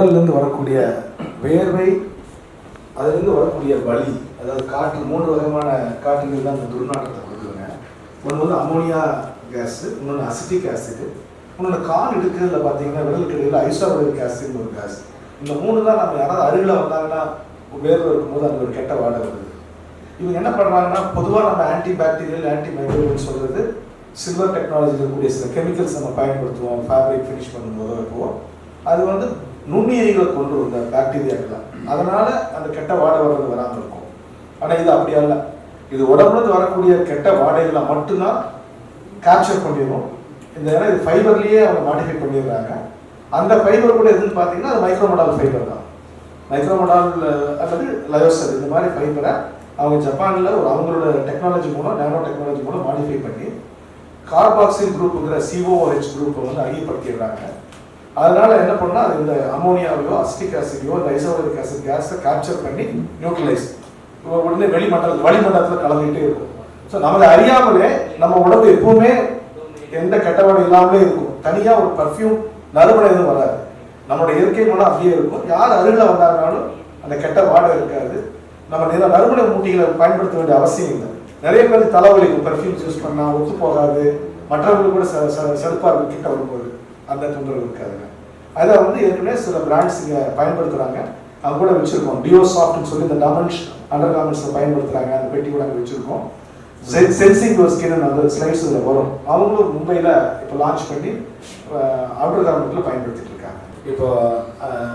உடல்லேருந்து வரக்கூடிய வேர்வை அதுலேருந்து வரக்கூடிய வலி அதாவது காற்று மூன்று விதமான காற்றுகள் தான் அந்த துர்நாற்றத்தை கொடுக்குதுங்க. ஒன்று வந்து அமோனியா கேஸு இன்னொன்று அசிட்டிக் ஆசிடு இன்னொன்று கால் எடுக்கிறதுல பார்த்தீங்கன்னா விரல் கிடையில் ஐசோபரிக் ஆசிட்னு ஒரு கேஸ். இந்த மூணு தான் நம்ம யாராவது அருகில் வந்தாங்கன்னா வேர்வை இருக்கும்போது அந்த ஒரு கெட்ட வாடகை வருது. இவங்க என்ன பண்ணுறாங்கன்னா பொதுவாக நம்ம ஆன்டி பாக்டீரியல் ஆன்டி மைக்ரோபியல் சொல்கிறது சில்வர் டெக்னாலஜி இருக்கக்கூடிய சில கெமிக்கல்ஸ் நம்ம பயன்படுத்துவோம் ஃபேப்ரிக் ஃபினிஷ் பண்ணும்போதோ இப்போ அது வந்து நுண்ணுயிரிகளை கொண்டு வந்த பாக்டீரியாக்களை அதனால அந்த கெட்ட வாடை வர்றது வராமல் இருக்கும். ஆனால் இது அப்படி அல்ல. இது உடம்புலேருந்து வரக்கூடிய கெட்ட வாடைகளை மட்டும்தான் கேப்சர் பண்ணிடும் இந்த ஏன்னா இது ஃபைபர்லேயே அவங்க மாடிஃபை பண்ணிடுறாங்க. அந்த ஃபைபர் கூட எதுன்னு பார்த்தீங்கன்னா அது மைக்ரோமோடால் ஃபைபர் தான். மைக்ரோமோடால் அல்லது லயோசர் இந்த மாதிரி ஃபைபரை அவங்க ஜப்பானில் ஒரு அவங்களோட டெக்னாலஜி மூலம் நேனோ டெக்னாலஜி மூலம் மாடிஃபை பண்ணி கார்பாக்சில் குரூப்புங்கிற சிஓஹெச் குரூப்பை வந்து அதிகப்படுத்திடுறாங்க அதனால என்ன பண்ணா அது இந்த அமோனியாவையோ அசிட்டிக் ஆசிடையோ இந்த ஆசிட் கேஸை கேப்சர் பண்ணி நியூட்ரலைஸ் உடனே வெளிமண்டல வளிமண்டலத்தில் கலந்துகிட்டே இருக்கும். ஸோ நமக்கு அறியாமலே நம்ம உடம்பு எப்பவுமே எந்த கெட்டவாடும் இல்லாமலே இருக்கும். தனியாக ஒரு பர்ஃப்யூம் நறுமணம் எதுவும் வராது. நம்மளோட இயற்கை குணம் அப்படியே இருக்கும். யார் அருகில் வந்தாங்கனாலும் அந்த கெட்ட வாடை இருக்காது. நம்ம நிறைய நறுமண மூட்டிகளை பயன்படுத்த வேண்டிய அவசியம் இல்லை. நிறைய பேர் தலைவலிக்கும் பர்ஃப்யூம்ஸ் யூஸ் பண்ணால் ஒத்து போகாது. மற்றவங்களுக்கு கூட செ- இருக்கும் கிட்ட வரும்போது. அந்த தொந்தரவு இருக்காதுங்க. அதை வந்து ஏற்கனவே சில பிராண்ட்ஸ் இங்கே பயன்படுத்துகிறாங்க அவங்க கூட வச்சுருக்கோம். டியோ சாஃப்ட்னு சொல்லி இந்த டமன்ஸ் அண்டர் கார்மெண்ட்ஸில் பயன்படுத்துகிறாங்க அந்த பெட்டி கூட அங்கே வச்சுருக்கோம். சென்சிங் யுவர் ஸ்கின் அந்த ஸ்லைட்ஸ் இதில் வரும். அவங்களும் மும்பையில் இப்போ லான்ச் பண்ணி அவுட்டர் கார்மெண்ட்டில் பயன்படுத்திட்டு இருக்காங்க. இப்போ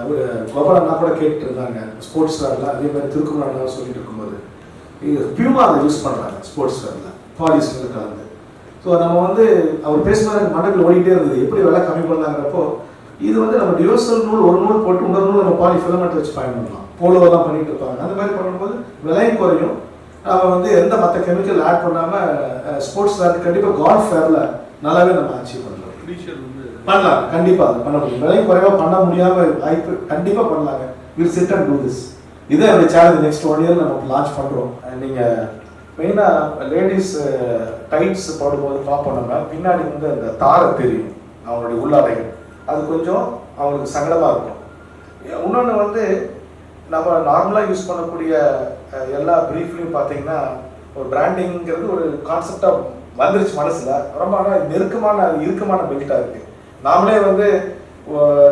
ஒரு கோபாலண்ணா கூட கேட்டு இருந்தாங்க ஸ்போர்ட்ஸ் வேரில் அதே மாதிரி திருக்குறள் சொல்லிட்டு இருக்கும்போது. இது பியூமா அதை யூஸ் பண்ணுறாங்க ஸ்போர்ட்ஸ் வேரில் பாலிஸ்டில் கலந்து. ஸோ நம்ம வந்து அவர் பேசும்போது எனக்கு மண்டபில் ஓடிட்டே இருந்தது. எப்படி விலை கம்மி பண்ணாங்கிறப்போ இது வந்து நம்ம டியோசல் நூல் ஒரு நூல் போட்டு இன்னொரு நூல் நம்ம பாலி ஃபிலமெண்ட் வச்சு பயன்படலாம் போலோவெல்லாம் பண்ணிட்டு இருப்பாங்க. அந்த மாதிரி பண்ணும்போது விலையும் குறையும். நம்ம வந்து எந்த மற்ற கெமிக்கல் ஆட் பண்ணாமல் ஸ்போர்ட்ஸ் வேர் கண்டிப்பாக கால்ஃப் ஃபேரில் நல்லாவே நம்ம அச்சீவ் பண்ணலாம். பண்ணலாம். கண்டிப்பாக அது பண்ண முடியும். விலையும் குறைவாக பண்ண முடியாம வாய்ப்பு கண்டிப்பாக பண்ணலாங்க. Will sit and do this இதே என்னுடைய சேலஞ்ச் நெக்ஸ்ட் ஒன் இயர் நம்ம லான்ச் பண்ணுறோம் நீங்கள் மெயினாக லேடிஸ் டைட்ஸ் போடும்போது பார்ப்போம்னா பின்னாடி வந்து அந்த தாரை தெரியும் அவங்களுடைய உள்ளாடைகள். அது கொஞ்சம் அவங்களுக்கு சங்கடமாக இருக்கும். இன்னொன்று வந்து நம்ம நார்மலாக யூஸ் பண்ணக்கூடிய எல்லா ப்ரீஃப்லையும் பார்த்தீங்கன்னா ஒரு பிராண்டிங்கிறது ஒரு கான்செப்டாக வந்துருச்சு மனசில். ரொம்ப ஆனால் நெருக்கமான இறுக்கமான பெல்ட்டாக இருக்குது நாமளே வந்து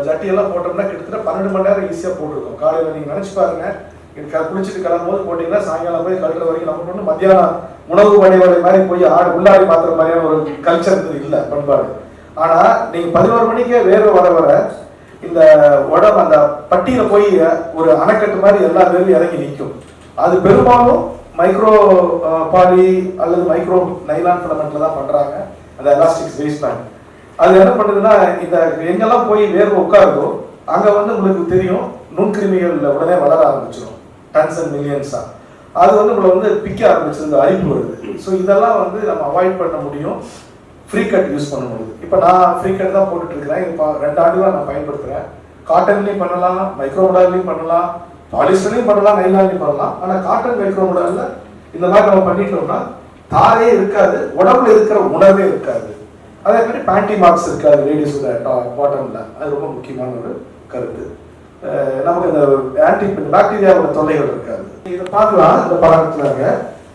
ஜட்டியெல்லாம் போட்டோம்னா கிட்டத்தட்ட பன்னெண்டு மணி நேரம் ஈஸியாக போட்டிருக்கோம். காலையில் நீங்கள் நினச்சி பாருங்கள் குளிச்சுட்டு கிளம்பும் போது போட்டீங்கன்னா சாயங்காலம் போய் கழுற வரைக்கும் நமக்கு ஒன்று மத்தியானம் உணவு வழிவகை மாதிரி போய் ஆடு உள்ளாடி மாத்திர மாதிரியான ஒரு கல்ச்சர் இல்லை பண்பாடு. ஆனா நீங்க பதினோரு மணிக்கே வேர்வை வர வர இந்த உடம்பு அந்த பட்டியில போய் ஒரு அணைக்கட்டு மாதிரி எல்லா வேர்வையும் இறங்கி நிற்கும். அது பெரும்பாலும் மைக்ரோ பாலி அல்லது மைக்ரோ நைலான் ஃபிலமெண்ட்ல தான் பண்றாங்க. அந்த எலாஸ்டிக் வேஸ்ட் பேண்ட் அது என்ன பண்ணுதுன்னா இந்த எங்கெல்லாம் போய் வேர்வை உட்காருதோ அங்க வந்து உங்களுக்கு தெரியும் நுண்கிருமிகள் உடனே வளர ஆரம்பிச்சிடும் டன்ஸ் அண்ட் மில்லியன்ஸாக அது வந்து நம்மளை வந்து பிக்க ஆரம்பிச்சிருந்த அரிப்பு வருது. ஸோ இதெல்லாம் வந்து நம்ம அவாய்ட் பண்ண முடியும். ஃப்ரீ கட் யூஸ் பண்ண முடியுது இப்போ நான் ஃப்ரீ கட் தான் போட்டுட்டு இருக்கிறேன். இப்போ ரெண்டு ஆண்டுகளாக நான் பயன்படுத்துகிறேன் காட்டன்லேயும் பண்ணலாம் மைக்ரோமோடால்லையும் பண்ணலாம் பாலிஸ்டர்லையும் பண்ணலாம் நைலான்லையும் பண்ணலாம். ஆனால் காட்டன் மைக்ரோமோடாலில் இந்த மாதிரி நம்ம பண்ணிட்டோம்னா தாரே இருக்காது உடம்புல இருக்கிற உணவே இருக்காது. அதே மாதிரி பேண்டி மார்க்ஸ் இருக்காது லேடிஸோட பாட்டமில் அது ரொம்ப முக்கியமான ஒரு கருத்து. நமக்கு இந்த ஆன்டி பாக்டீரியாவோட தொல்லைகள் இருக்காது. இதை பார்க்கலாம் இந்த படத்துல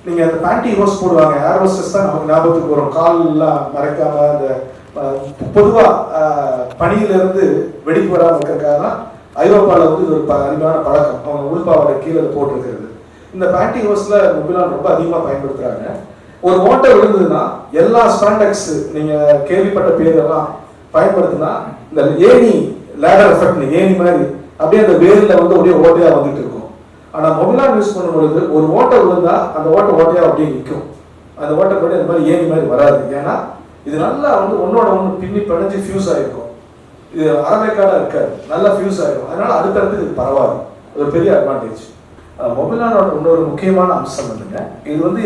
நீங்க அந்த பேண்டி ஹோஸ் போடுவாங்க ஏர் தான் நமக்கு ஞாபகத்துக்கு வரும். கால்லாம் மறைக்காம அந்த பொதுவாக பொதுவா அஹ், பனியிலிருந்து வெடிப்பு வராம இருக்கிறதுக்காக தான் ஐரோப்பால வந்து இது ஒரு ப- அருமையான பழக்கம். அவங்க உள்பாவோட கீழே போட்டிருக்கிறது. இந்த பேண்டி ஹோஸ்ல முபிலான் ரொம்ப அதிகமா பயன்படுத்துறாங்க. ஒரு ஓட்டை விழுந்ததுன்னா எல்லா ஸ்பாண்டெக்ஸ் நீங்க கேள்விப்பட்ட பேரெல்லாம் பயன்படுத்தினா இந்த ஏணி லேடர் எஃபெக்ட் ஏணி மாதிரி அப்படியே அந்த வேர்ல வந்து அப்படியே ஓட்டையா வந்துட்டு இருக்கும். ஆனா மொபிலான் யூஸ் பண்ணும் பொழுது ஒரு ஓட்டை விழுந்தா அந்த ஓட்டை ஓட்டையா அப்படியே நிற்கும் அந்த ஓட்டை படி அந்த மாதிரி ஏணி மாதிரி வராது. ஏன்னா இது நல்லா வந்து ஒன்னோட ஒன்று பின்னி பிணைஞ்சு ஃபியூஸ் ஆயிருக்கும். இது அரமைக்காடா இருக்காது. நல்லா ஃபியூஸ் ஆயிரும். அதனால அடுத்தடுத்து இது பரவாது. ஒரு பெரிய அட்வான்டேஜ் மொபைலானோட இன்னொரு முக்கியமான அம்சம் வந்துங்க இது வந்து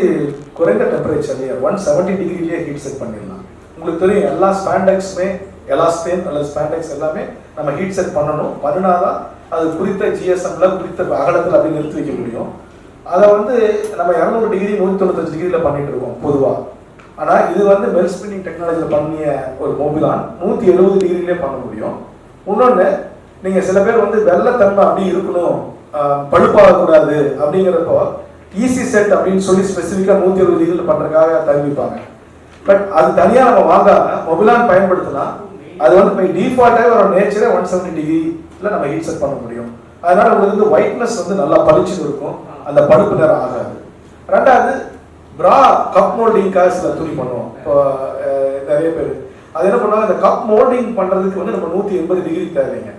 குறைந்த டெம்பரேச்சர்லேயே ஒன் செவன்ட்டி டிகிரிலேயே ஹீட் செட் பண்ணிடலாம். உங்களுக்கு தெரியும் எல்லா ஸ்பாண்டெக்ஸுமே எலாஸ்டேன் அல்லது ஸ்பேண்டெக்ஸ் எல்லாமே நம்ம ஹீட் செட் பண்ணணும். பண்ணினாதான் அது குறித்த ஜிஎஸ்எம்ல குறித்த அகலத்தில் அப்படி நிறுத்தி வைக்க முடியும். அதை வந்து நம்ம இரநூறு டிகிரி நூற்றி தொண்ணூத்தஞ்சு டிகிரியில் பண்ணிட்டு இருக்கோம் பொதுவாக ஆனால் இது வந்து மெல் ஸ்பின்னிங் டெக்னாலஜியில் பண்ணிய ஒரு மொபிலான் நூற்றி எழுபது டிகிரிலே பண்ண முடியும். இன்னொன்று நீங்கள் சில பேர் வந்து வெள்ளத்தன்மை அப்படி இருக்கணும் பழுப்பாகக்கூடாது அப்படிங்கிறப்போ ஈஸி செட் அப்படின்னு சொல்லி ஸ்பெசிஃபிக்காக நூற்றி எழுபது டிகிரியில் பண்ணுறதுக்காக தருவிப்பாங்க. பட் அது தனியாக நம்ம வாங்காம மொபிலான் பயன்படுத்தினா அது வந்து இப்போ டிஃபால்ட்டாகவே ஒரு நேச்சரே ஒன் செவன்டி டிகிரியில் நம்ம ஹீட் செட் பண்ண முடியும். அதனால உங்களுக்கு வந்து ஒயிட்னஸ் வந்து நல்லா பளிச்சுன்னு இருக்கும். அந்த பழுப்பு நேரம் ஆகாது. ரெண்டாவது பிரா கப் மோல்டிங்காக சில துணி பண்ணுவோம். இப்போ நிறைய பேர். அது என்ன பண்ணுவாங்க? இந்த கப் மோல்டிங் பண்ணுறதுக்கு வந்து நம்ம நூற்றி எண்பது டிகிரி தேவைங்க.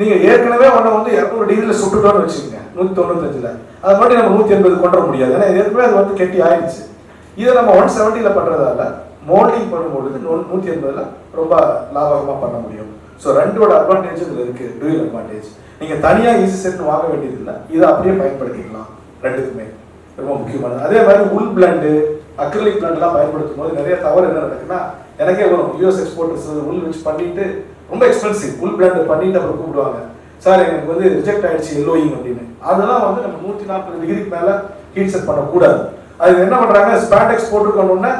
நீங்கள் ஏற்கனவே ஒன்று வந்து இரநூறு டிகிரியில் சுட்டுட்டோன்னு வச்சுக்கோங்க. நூற்றி தொண்ணூத்தஞ்சில். அது மட்டும் நம்ம நூற்றி எண்பது கொண்டு வர முடியாது. ஏன்னா ஏற்கனவே அது வந்து கெட்டி ஆயிடுச்சு. இதை நம்ம ஒன் செவன்ட்டியில் பண்ணுறதால மோல்டிங் பண்ணும்பொழுது நூற்றி எண்பதில் ரொம்ப லாபகமாக பண்ண முடியும். ஸோ ரெண்டோட அட்வான்டேஜ் இதில் இருக்குது டூயல் அட்வான்டேஜ் நீங்கள் தனியாக ஈஸி செட் வாங்க வேண்டியதில்லை. இதை அப்படியே பயன்படுத்திக்கலாம். ரெண்டுக்குமே ரொம்ப முக்கியமானது. அதே மாதிரி உள் பிளண்டு அக்ரிலிக் பிளண்ட்லாம் பயன்படுத்தும் போது நிறைய தவறு என்ன நடக்குன்னா எனக்கே வரும். யூஎஸ் எக்ஸ்போர்ட்டர்ஸ் உள் வச்சு பண்ணிட்டு ரொம்ப எக்ஸ்பென்சிவ் உள் பிளண்ட் பண்ணிட்டு அப்புறம் கூப்பிடுவாங்க. சார் எனக்கு வந்து ரிஜெக்ட் ஆயிடுச்சு எல்லோயிங் அப்படின்னு. அதெல்லாம் வந்து நம்ம நூற்றி நாற்பது டிகிரிக்கு மேலே ஹீட் செட் பண்ணக்கூடாது. அது என்ன பண்ணுறாங்க ஸ்பாண்டெக்ஸ் போட்டுக்கணும்னா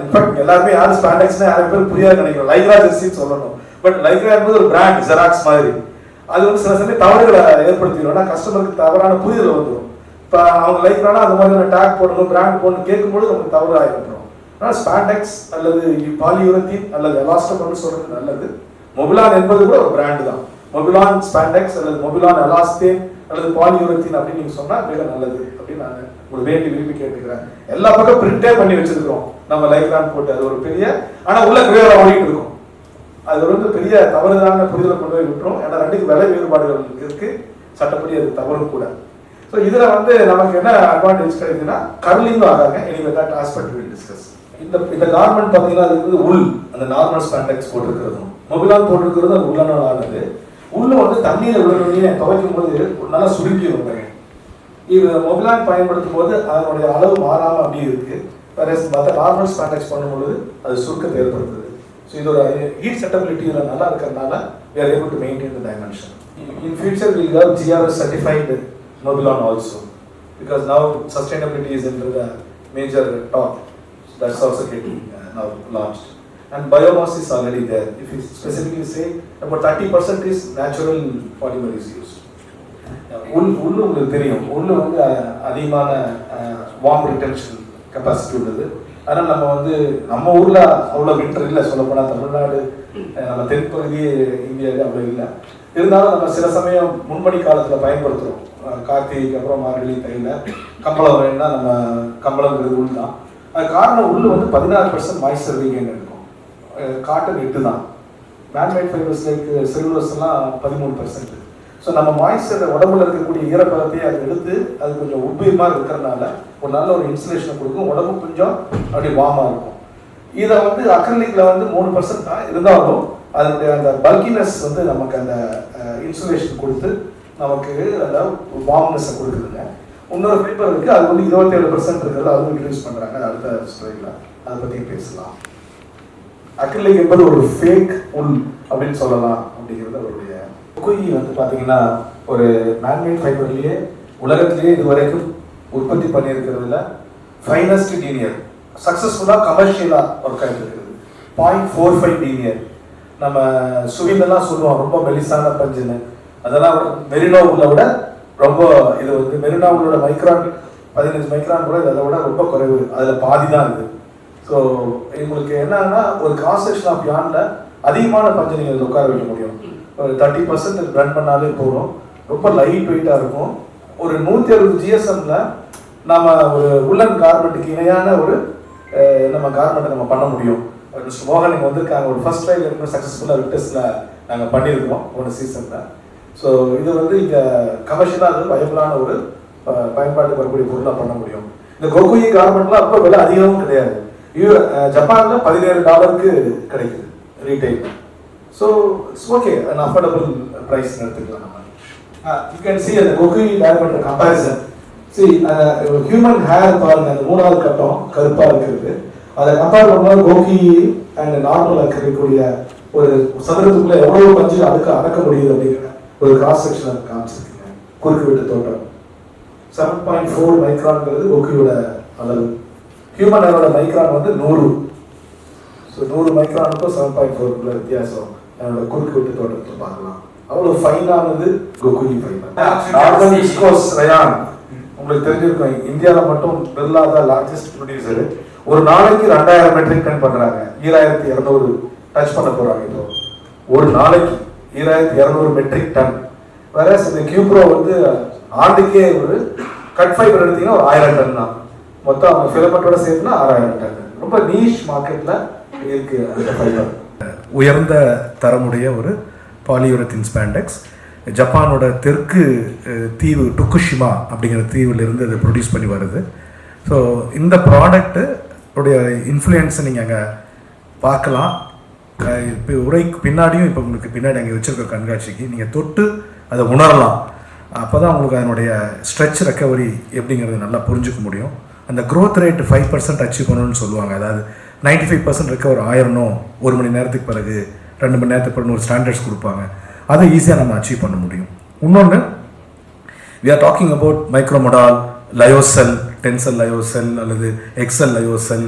இன்ஃபேக்ட் எல்லாருமே யாரும் ஸ்பாண்டெக்ஸ்னா யாரும் பேர் புரியாது நினைக்கிறோம் லைக்ரா ஜெர்சின்னு சொல்லணும். பட் லைக்ரா என்பது ஒரு பிராண்ட் ஜெராக்ஸ் மாதிரி. அது வந்து சில சமயம் தவறுகளை ஏற்படுத்திடும்னா கஸ்டமருக்கு தவறான புரிதல் வந்துடும். இப்போ அவங்க லைக்ரானா அந்த மாதிரி டேக் போடணும் பிராண்ட் போடணும் கேட்கும்போது நமக்கு தவறு ஆகிடும் ஆனால் ஸ்பாண்டெக்ஸ் அல்லது பாலியூரத்தின் அல்லது எலாஸ்டமர்னு சொல்றது நல்லது. மொபிலான் என்பது கூட ஒரு பிராண்டு தான். மொபிலான் ஸ்பாண்டெக்ஸ் அல்லது மொபிலான் எலாஸ்டேன் அல்லது பாலியூரத்தின் அப்படின்னு நீங்க சொன்னா மிக நல்லது அப்படின்னு நான் ஒரு வேண்டி விரும்பி கேட்டுக்கிறேன் எல்லா பக்கம் பிரிண்டே பண்ணி வச்சிருக்கிறோம். நம்ம லைக்ரான் போட்டு. அது ஒரு பெரிய ஆனா உள்ள கிரேவா ஓடிட்டு இருக்கும். அது வந்து பெரிய தவறுதான புரிதலை கொண்டு போய் விட்டுரும். ஏன்னா ரெண்டுக்கு விலை வேறுபாடுகள் இருக்கு. சட்டப்படி அது தவறும் கூட. ஸோ இதுல வந்து நமக்கு என்ன அட்வான்டேஜ் கிடைக்குதுன்னா கர்லிங்கும் ஆகாங்க anyway that aspect will discuss இந்த இந்த கார்மெண்ட் பார்த்தீங்கன்னா அது வந்து உள் அந்த நார்மல் ஸ்பாண்டெக்ஸ் போட்டிருக்கிறதும். மொபிலான் போட்டிருக்கிறது அது உள்ளனால் ஆனது உள்ள வந்து தண்ணியில் விழுந்தோடனே துவைக்கும் போது நல்லா சுருக்கி வந்தாங்க இது மொபிலான் பயன்படுத்தும் போது அதனுடைய அளவு மாறாமல் அப்படியே இருக்கு மற்ற நார்மல் ஸ்பாண்டெக்ஸ் பண்ணும்பொழுது அது சுருக்கத்தை ஏற்படுத்துது ஸோ இதோட ஹீட் செட்டபிலிட்டி நல்லா இருக்கிறதுனால we are able to maintain the dimension in future will have GRS certified Mobilon also because now sustainability is in major top that's also getting now launch and biomass is already there. If is specifically say about 30% is natural polymer is used. உள் உள்ளு உங்களுக்கு தெரியும். உள்ளு வந்து அதிகமான warm retention capacity உள்ளது. அதனால் நம்ம வந்து நம்ம ஊரில் அவ்வளோ வின்டர் இல்லை சொல்லப்போனால் தமிழ்நாடு நம்ம தென்பகுதி இந்தியாவில் அவ்வளோ இல்லை. இருந்தாலும் நம்ம சில சமயம் முன்மணி காலத்தில் பயன்படுத்துகிறோம் கார்த்திகைக்கு அப்புறம் மார்கழி தையில் கம்பளம் வேணும்னா நம்ம கம்பளங்கிறது உள் தான். அது காரணம் உள்ள வந்து பதினாறு பர்சன்ட் மாய்ஸ்டர் வீங்கன்னு இருக்கும் காட்டன் எட்டு தான். மேன்மேட் ஃபைபர்ஸ் லைக் செல்லுலஸ் எல்லாம் பதிமூணு பர்சன்ட் ஸோ நம்ம மாய்ஸ்டர் உடம்புல இருக்கக்கூடிய ஈரப்பதத்தையே அதை எடுத்து அது கொஞ்சம் உப்பியமாக இருக்கிறனால ஒரு நல்ல ஒரு இன்சுலேஷனை கொடுக்கும். உடம்பு கொஞ்சம் அப்படியே வார்மாக இருக்கும். இதை வந்து அக்ரலிக்கில் வந்து மூணு பர்சன்ட் தான். இருந்தாலும் அதனுடைய அந்த பல்கினஸ் வந்து நமக்கு அந்த இன்சுலேஷன் கொடுத்து நமக்கு அந்த வார்ம்னஸை கொடுக்குதுங்க. இன்னொரு பேப்பர் இருக்குது அது வந்து இருபத்தேழு பர்சன்ட் இருக்கிறது. அதுவும் யூஸ் பண்ணுறாங்க அடுத்த ஸ்லைடில் அதை பற்றி பேசலாம். அக்ரலிக் என்பது ஒரு ஃபேக் உள் அப்படின்னு சொல்லலாம் அப்படிங்கிறத ஒரு குயி வந்து பார்த்தீங்கன்னா ஒரு மேன்மேட் ஃபைபர்லேயே உலகத்திலேயே இதுவரைக்கும் உற்பத்தி பண்ணியிருக்கிறதுல ஃபைனஸ்ட் டீனியர் சக்ஸஸ்ஃபுல்லாக கமர்ஷியலாக ஒர்க் ஆகிட்டு பாயிண்ட் ஃபோர் ஃபைவ் டீனியர் நம்ம சுவிலெல்லாம் சொல்லுவோம் ரொம்ப மெலிசான பஞ்சுன்னு. அதெல்லாம் மெரினோவில் உள்ள விட ரொம்ப இது வந்து மெரினோ உள்ளோட மைக்ரான் பதினஞ்சு மைக்ரான் கூட இதை விட ரொம்ப குறைவு. அதில் பாதி தான் இது. ஸோ எங்களுக்கு என்னன்னா ஒரு கிராஸ் செக்ஷன் ஆஃப் யான்ல அதிகமான பஞ்சு நீங்கள் உட்கார வைக்க முடியும். தேர்ட்டி பர்சன்ட் ரன் பண்ணாலே போதும். ரொம்ப லைட் வெயிட்டாக இருக்கும். ஒரு நூற்றி அறுபது ஜிஎஸ்எம்ல நம்ம ஒரு உள்ளன் கார்மெண்ட்டுக்கு இணையான ஒரு நம்ம கார்மெண்ட்டை நம்ம பண்ண முடியும். மிஸ்டர் மோகன் இங்கே வந்திருக்காங்க. ஒரு ஃபர்ஸ்ட் ட்ரைல இருக்கு சக்ஸஸ்ஃபுல்லாக விட்டஸில் நாங்கள் பண்ணியிருக்கோம் ஒன்று சீசனில் ஸோ இது வந்து இங்கே கமர்ஷியலாக அது பயப்படான ஒரு பயன்பாட்டுக்கு வரக்கூடிய பொருளாக பண்ண முடியும். இந்த கோகுயி கார்மெண்ட்லாம் ரொம்ப விலை அதிகமும் கிடையாது. யூ ஜப்பானில் பதினேழு டாலருக்கு கிடைக்குது retail so it's okay an affordable price எடுத்துக்கலாம் நம்ம. யூ கேன் சி அந்த கொக்கி ஹேர் பண்ணுற கம்பேரிசன் சி ஹியூமன் ஹேர் பாருங்க. அந்த மூணாவது கட்டம் கருப்பாக இருக்கிறது. அதை கம்பேர் பண்ணும்போது கோகி அண்ட் நார்மலாக இருக்கக்கூடிய ஒரு சதுரத்துக்குள்ள எவ்வளவு பஞ்சு அடுக்க அடக்க முடியுது அப்படிங்கிற ஒரு கிராஸ் செக்ஷன் காமிச்சிருக்கீங்க குறுக்கு விட்டு தோட்டம் செவன் பாயிண்ட் ஃபோர் மைக்ரான்ங்கிறது கோகியோட அளவு. ஹியூமன் ஹேரோட மைக்ரான் வந்து நூறு. ஸோ நூறு மைக்ரானுக்கும் செவன் பாயிண்ட் ஃபோருக்குள்ள வித்தியாசம். என்னோட குறுக்கு வெட்டு தோட்டத்தில் பார்க்கலாம். அவ்வளோ ஃபைனானது கோகுயி ஃபைன் நார்மல் விஸ்கோஸ் ரயான் உங்களுக்கு தெரிஞ்சிருக்கும் இந்தியாவில் மட்டும் பிர்லா தான் லார்ஜஸ்ட் ப்ரொடியூசர் ஒரு நாளைக்கு ரெண்டாயிரம் மெட்ரிக் டன் பண்றாங்க. ஈராயிரத்தி இரநூறு டச் பண்ண போறாங்க இப்போ. ஒரு நாளைக்கு ஈராயிரத்தி இரநூறு மெட்ரிக் டன் வேற இந்த கியூப்ரோ வந்து ஆண்டுக்கே ஒரு கட் ஃபைபர் எடுத்தீங்கன்னா ஒரு ஆயிரம் டன் தான். மொத்தம் அவங்க ஃபிலமெண்டோட சேர்த்துனா ஆறாயிரம் டன் ரொம்ப நீஷ் மார்க்கெட்ல இருக்கு அந்த ஃபைபர் உயர்ந்த தரமுடைய ஒரு பாலியூரத்தின் ஸ்பேண்டெக்ஸ் ஜப்பானோட தெற்கு தீவு டுக்குஷிமா அப்படிங்கிற தீவிலிருந்து அதை ப்ரொடியூஸ் பண்ணி வருது. ஸோ இந்த ப்ராடக்ட்டு உடைய இன்ஃப்ளூயன்ஸை நீங்கள் அங்கே பார்க்கலாம். இப்போ உரைக்கு பின்னாடியும் இப்போ உங்களுக்கு பின்னாடி அங்கே வச்சுருக்க கண்காட்சிக்கு நீங்கள் தொட்டு அதை உணரலாம். அப்போ தான் உங்களுக்கு அதனுடைய ஸ்ட்ரெச் ரெக்கவரி எப்படிங்கிறது நல்லா புரிஞ்சுக்க முடியும். அந்த growth rate five percent achieve பண்ணணும்னு சொல்லுவாங்க. அதாவது 95% ஃபைவ் பர்சன்ட் ரெக்கவர் ஆயிரணும். ஒரு மணி நேரத்துக்கு பிறகு ரெண்டு மணி நேரத்துக்கு பிறகு ஒரு ஸ்டாண்டர்ட்ஸ் கொடுப்பாங்க. அதை ஈஸியாக நம்ம அச்சீவ் பண்ண முடியும். இன்னொன்று we are talking about micromodal lyocell Tencel lyocell அல்லது எக்ஸல் லயோசெல்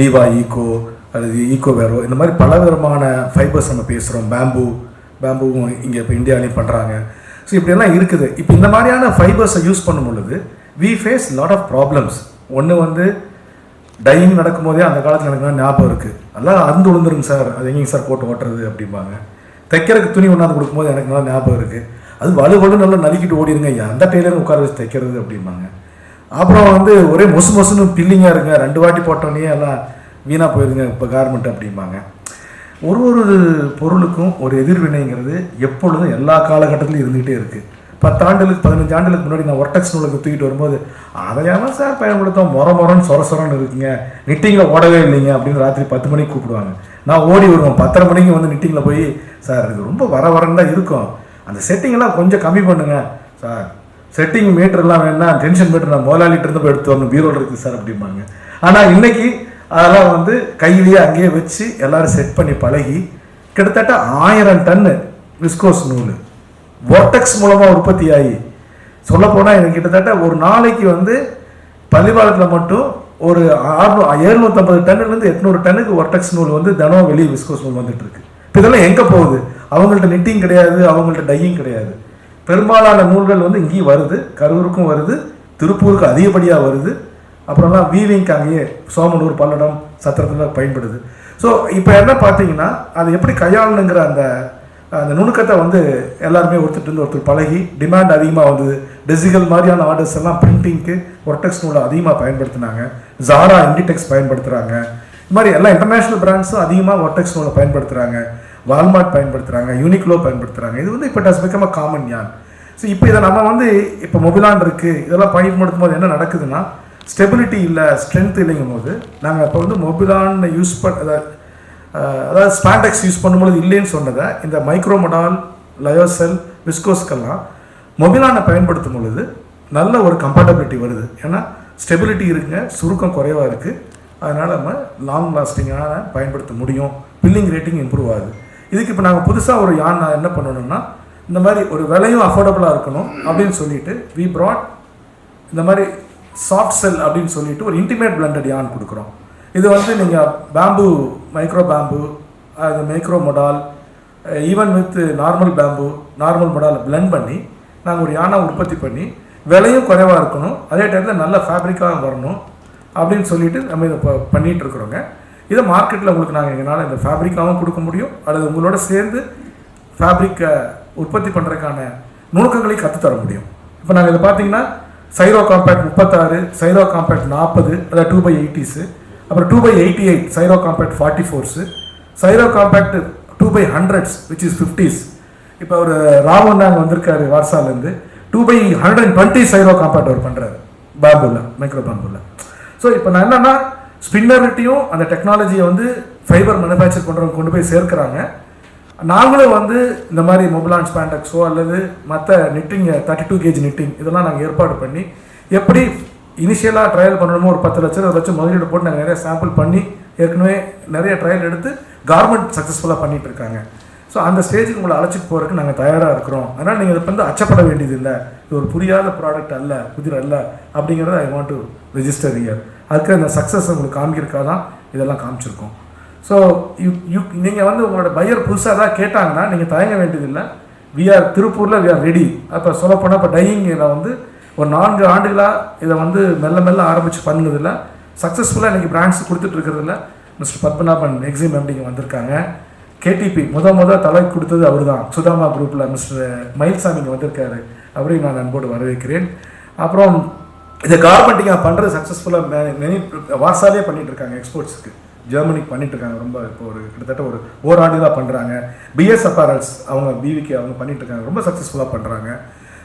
லீவா ஈகோ அல்லது ஈகோ வேரோ இந்த மாதிரி பல விதமான ஃபைபர்ஸ் நம்ம பேசுகிறோம் பேம்பு பேம்புவும் இங்கே இப்போ இந்தியாவிலையும் பண்ணுறாங்க ஸோ இப்படியெல்லாம் இருக்குது. இப்போ இந்த மாதிரியான ஃபைபர்ஸை யூஸ் பண்ணும் பொழுது we face lot of problems ஒன்று வந்து டையிங் நடக்கும்போதே அந்த காலத்தில் எனக்கு தான் ஞாபகம் இருக்குது நல்லா அருந்து விழுந்துருங்க சார். அது எங்கேங்க சார் போட்டு ஓட்டுறது அப்படிம்பாங்க. தைக்கிறதுக்கு துணி கொண்டாந்து கொடுக்கும்போது எனக்கு நல்லா ஞாபகம் இருக்குது அது வலுவலு நல்லா நலிக்கிட்டு ஓடிடுங்க ஐயா அந்த டெய்லரும் உட்கார வச்சு தைக்கிறது அப்படிம்பாங்க. அப்புறம் வந்து ஒரே மொசு மொசுன்னு பில்லிங்காக இருங்க. ரெண்டு வாட்டி போட்டோன்னே எல்லாம் வீணாக போயிருங்க இப்போ கார்மெண்ட் அப்படிம்பாங்க. ஒரு ஒரு பொருளுக்கும் ஒரு எதிர்வினைங்கிறது எப்பொழுதும் எல்லா காலகட்டத்திலும் இருந்துகிட்டே இருக்குது பத்தாண்டுகளுக்கு பதினஞ்சு ஆண்டுகளுக்கு முன்னாடி நான் ஒர்டெக்ஸ் நூலுக்கு தூக்கிட்டு வரும்போது அதையாம சார் பயன்படுத்தோம் மொர மொரன்னு சொர சொரன்னு இருக்குங்க. நிட்டிங்கில் ஓடவே இல்லைங்க. அப்படின்னு ராத்திரி பத்து மணிக்கு கூப்பிடுவாங்க. நான் ஓடி வருவேன். பத்தரை மணிக்கு வந்து நிட்டிங்கில் போய் சார் இது ரொம்ப வர வரன்னு தான் இருக்கும். அந்த செட்டிங்கெல்லாம் கொஞ்சம் கம்மி பண்ணுங்க. சார் செட்டிங் மீட்டர்லாம் வேணா டென்ஷன் மீட்டர் நான் முதலாளிகிட்ட இருந்து போய் எடுத்து வரணும். பீரோல் இருக்குது சார் அப்படிம்பாங்க. ஆனால் இன்னைக்கு அதெல்லாம் வந்து கையிலேயே அங்கேயே வச்சு எல்லோரும் செட் பண்ணி பழகி கிட்டத்தட்ட ஆயிரம் டன்னு விஸ்கோஸ் நூல். Vortex மூலமாக உற்பத்தி ஆகி சொல்லப்போனால் எனக்கு கிட்டத்தட்ட ஒரு நாளைக்கு வந்து பள்ளிப்பாளத்தில் மட்டும் ஒரு ஆறுநூ எழுநூற்றம்பது டன்னுலேருந்து எட்நூறு டன்னுக்கு ஒர்டெக்ஸ் நூல் வந்து தினம் வெளியே விஸ்கோஸ் நூல் வந்துட்டு இருக்கு இப்போ இதெல்லாம் எங்கே போகுது? அவங்கள்ட்ட நிட்டிங் கிடையாது அவங்கள்ட்ட டையும் கிடையாது. பெரும்பாலான நூல்கள் வந்து இங்கேயும் வருது கரூருக்கும் வருது திருப்பூருக்கு அதிகப்படியாக வருது. அப்புறம்லாம் வீவிங்க்கு அங்கேயே சோமனூர் பல்லடம் சத்திரத்தில் பயன்படுது. ஸோ இப்போ என்ன பார்த்தீங்கன்னா அது எப்படி கையாளணுங்கிற அந்த அந்த நுணுக்கத்தை வந்து எல்லாருமே ஒருத்தர் ஒருத்தர் பழகி டிமாண்ட் அதிகமாக வந்தது. டெசிகல் மாதிரியான ஆர்டர்ஸ் எல்லாம் பிரிண்டிங்க்கு ஒர்டெக்ஸ் நூலை அதிகமாக பயன்படுத்தினாங்க. ஜாரா இண்டிடெக்ஸ் பயன்படுத்துகிறாங்க இது மாதிரி எல்லா இன்டர்நேஷ்னல் பிராண்ட்ஸும் அதிகமாக ஒர்டெக்ஸ் நூலை பயன்படுத்துகிறாங்க வால்மார்ட் பயன்படுத்துகிறாங்க யூனிக்லோ பயன்படுத்துகிறாங்க இது வந்து இப்போ does become a common yarn so இப்போ இதை நம்ம வந்து இப்போ மொபிலான் இருக்குது இதெல்லாம் பயன்படுத்தும் போது என்ன நடக்குதுன்னா ஸ்டெபிலிட்டி இல்லை ஸ்ட்ரென்த் இல்லைங்கும் போது நாங்கள் இப்போ வந்து மொபிலான் யூஸ் பண்ண அதாவது ஸ்பாண்டெக்ஸ் யூஸ் பண்ணும்பொழுது இல்லைன்னு சொன்னதை இந்த மைக்ரோமொடால் லயோசெல் விஸ்கோஸ்க்கெல்லாம் மொபிலானை பயன்படுத்தும் பொழுது நல்ல ஒரு கம்ஃபர்டபிலிட்டி வருது. ஏன்னா ஸ்டெபிலிட்டி இருக்குங்க சுருக்கம் குறைவாக இருக்குது அதனால் நம்ம லாங் லாஸ்டிங்கான பயன்படுத்த முடியும். பில்லிங் ரேட்டிங் இம்ப்ரூவ் ஆகுது. இதுக்கு இப்போ நாங்கள் புதுசாக ஒரு யான் நான் என்ன பண்ணணும்னா இந்த மாதிரி ஒரு விலையும் அஃபோர்டபுளாக இருக்கணும் அப்படின்னு சொல்லிட்டு வி ப்ராட் இந்த மாதிரி சாஃப்ட் செல் அப்படின்னு சொல்லிட்டு ஒரு இன்டிமேட் பிளண்டட் யான் கொடுக்குறோம். இது வந்து நீங்கள் பேம்பு மைக்ரோ பேம்பு அது micro modal even with normal bamboo normal modal blend பண்ணி நாங்கள் ஒரு யானை உற்பத்தி பண்ணி விலையும் குறைவாக இருக்கணும் அதே டைமில் நல்ல ஃபேப்ரிக்காக வரணும் அப்படின்னு சொல்லிட்டு நம்ம இதை இப்போ பண்ணிகிட்டு இருக்கிறோங்க. இதை மார்க்கெட்டில் உங்களுக்கு நாங்கள் எங்களால் இந்த ஃபேப்ரிக்காகவும் கொடுக்க முடியும் அல்லது உங்களோட சேர்ந்து ஃபேப்ரிக்கை உற்பத்தி பண்ணுறதுக்கான நுணுக்கங்களை கற்றுத்தர முடியும். இப்போ நாங்கள் இதை பார்த்தீங்கன்னா சைரோ காம்பேக்ட் முப்பத்தாறு சைரோ காம்பேக்ட் நாற்பது அதாவது டூ பை எயிட்டிஸு அப்புறம் two by eighty eight Siro compact forty fours Siro compact two by hundreds which is fifties இப்போ ஒரு ராவன் நாங்கள் வந்திருக்காரு வார்சாலேருந்து two by hundred and twenty Siro compact அவர் பண்ணுறாரு பேம்புல மைக்ரோ பேம்புல ஸோ இப்போ நான் என்னென்னா ஸ்பின்னர்கிட்டையும் அந்த டெக்னாலஜியை வந்து ஃபைபர் மேனுஃபேக்சர் பண்ணுறவங்க கொண்டு போய் சேர்க்குறாங்க. நாங்களும் வந்து இந்த மாதிரி மொபிலான் ஸ்பாண்டக்ஸோ அல்லது மற்ற knitting thirty two KG knitting இதெல்லாம் நாங்கள் ஏற்பாடு பண்ணி எப்படி இனிஷியலாக ட்ரையல் பண்ணணுமோ ஒரு பத்து லட்சம் இருபது லட்சம் முதலீடு போட்டு நாங்கள் நிறைய சாம்பிள் பண்ணி ஏற்கனவே நிறைய ட்ரையல் எடுத்து கார்மெண்ட் சக்ஸஸ்ஃபுல்லாக பண்ணிகிட்டு இருக்காங்க. ஸோ அந்த ஸ்டேஜுக்கு உங்களை அழைச்சிட்டு போகிறதுக்கு நாங்கள் தயாராக இருக்கிறோம். அதனால் நீங்கள் இதை வந்து அச்சப்பட வேண்டியது இல்லை இது ஒரு புரியாத ப்ராடக்ட் அல்ல புதிர் அல்ல அப்படிங்கிறத I want to register year அதுக்கு அந்த சக்ஸஸ் உங்களுக்கு காமிக்கிறக்கா தான் இதெல்லாம் காமிச்சிருக்கோம். ஸோ யூ யூ நீங்கள் வந்து உங்களோட பையர் புதுசாக தான் கேட்டாங்கன்னா நீங்கள் தயங்க வேண்டியதில்லை. வி ஆர் திருப்பூரில் வி ஆர் ரெடி அப்போ சொல்லப்போனால் இப்போ டையிங்கில் வந்து ஒரு நான்கு ஆண்டுகளாக இதை வந்து மெல்ல மெல்ல ஆரம்பித்து பண்ணுறதில்ல சக்ஸஸ்ஃபுல்லாக இன்றைக்கி பிராண்ட்ஸ் கொடுத்துட்ருக்கிறதில்ல மிஸ்டர் பத்மநாபன் எக்ஸிம் எம்டிங்க வந்திருக்காங்க. கேடிபி முத முத தலை கொடுத்தது அவர் தான் சுதாமா குரூப்பில் மிஸ்டர் மயில்சாமி இங்கே வந்திருக்காரு. அவரையும் நான் அன்போடு வரவேற்கிறேன். அப்புறம் இதை கார்பெண்டிங்காக பண்ணுறது சக்ஸஸ்ஃபுல்லாக மெனி வார்சாலே பண்ணிகிட்ருக்காங்க இருக்காங்க எக்ஸ்போர்ட்ஸுக்கு ஜெர்மனிக்கு பண்ணிட்டு இருக்காங்க. ரொம்ப இப்போ ஒரு கிட்டத்தட்ட ஒரு ஓராண்டு தான் பண்ணுறாங்க பிஎஸ் அப்பாரல்ஸ் அவங்க பிவிக்கு அவங்க பண்ணிட்டு இருக்காங்க. ரொம்ப சக்ஸஸ்ஃபுல்லாக பண்ணுறாங்க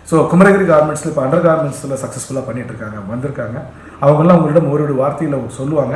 ஸோ குமரகிரி கார்மெண்ட்ஸில் இப்போ அண்டர் கார்மெண்ட்ஸில் சக்ஸஸ்ஃபுல்லாக பண்ணிகிட்ருக்காங்க வந்திருக்காங்க. அவங்கெல்லாம் உங்களிடம் ஒரு ஒரு வார்த்தையில் சொல்லுவாங்க.